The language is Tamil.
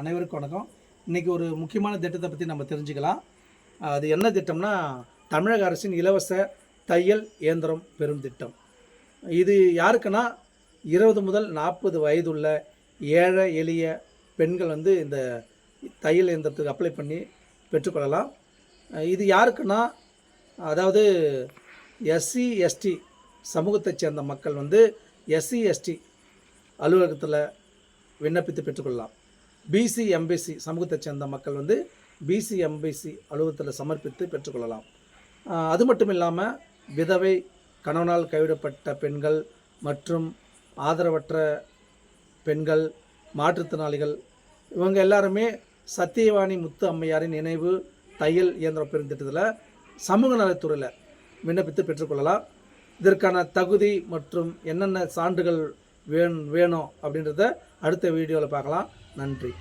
அனைவருக்கும் வணக்கம். இன்றைக்கி ஒரு முக்கியமான திட்டத்தை பற்றி நம்ம தெரிஞ்சுக்கலாம். அது என்ன திட்டம்னா தமிழக அரசின் இலவச தையல் இயந்திரம் பெறும் திட்டம். இது யாருக்குன்னா இருபது முதல் நாற்பது வயதுள்ள ஏழை எளிய பெண்கள் வந்து இந்த தையல் இயந்திரத்துக்கு அப்ளை பண்ணி பெற்றுக்கொள்ளலாம். இது யாருக்குன்னா அதாவது எஸ்சி எஸ்டி சமூகத்தைச் சேர்ந்த மக்கள் வந்து எஸ்சி எஸ்டி அலுவலகத்தில் விண்ணப்பித்து பெற்றுக்கொள்ளலாம். பிசி எம்பிசி சமூகத்தைச் சேர்ந்த மக்கள் வந்து பிசி எம்பிசி அலுவலகத்தில் சமர்ப்பித்து பெற்றுக்கொள்ளலாம். அது மட்டும் இல்லாமல் விதவை கணவனால் கைவிடப்பட்ட பெண்கள் மற்றும் ஆதரவற்ற பெண்கள் மாற்றுத்திறனாளிகள் இவங்க எல்லாருமே சத்தியவாணி முத்து அம்மையாரின் நினைவு தையல் இயந்திர பெருந்திட்டத்தில் சமூக நலத்துறையில் விண்ணப்பித்து பெற்றுக்கொள்ளலாம். இதற்கான தகுதி மற்றும் என்னென்ன சான்றுகள் வேணும் வேணும் அப்படின்றத அடுத்த வீடியோவில் பார்க்கலாம். நன்றி.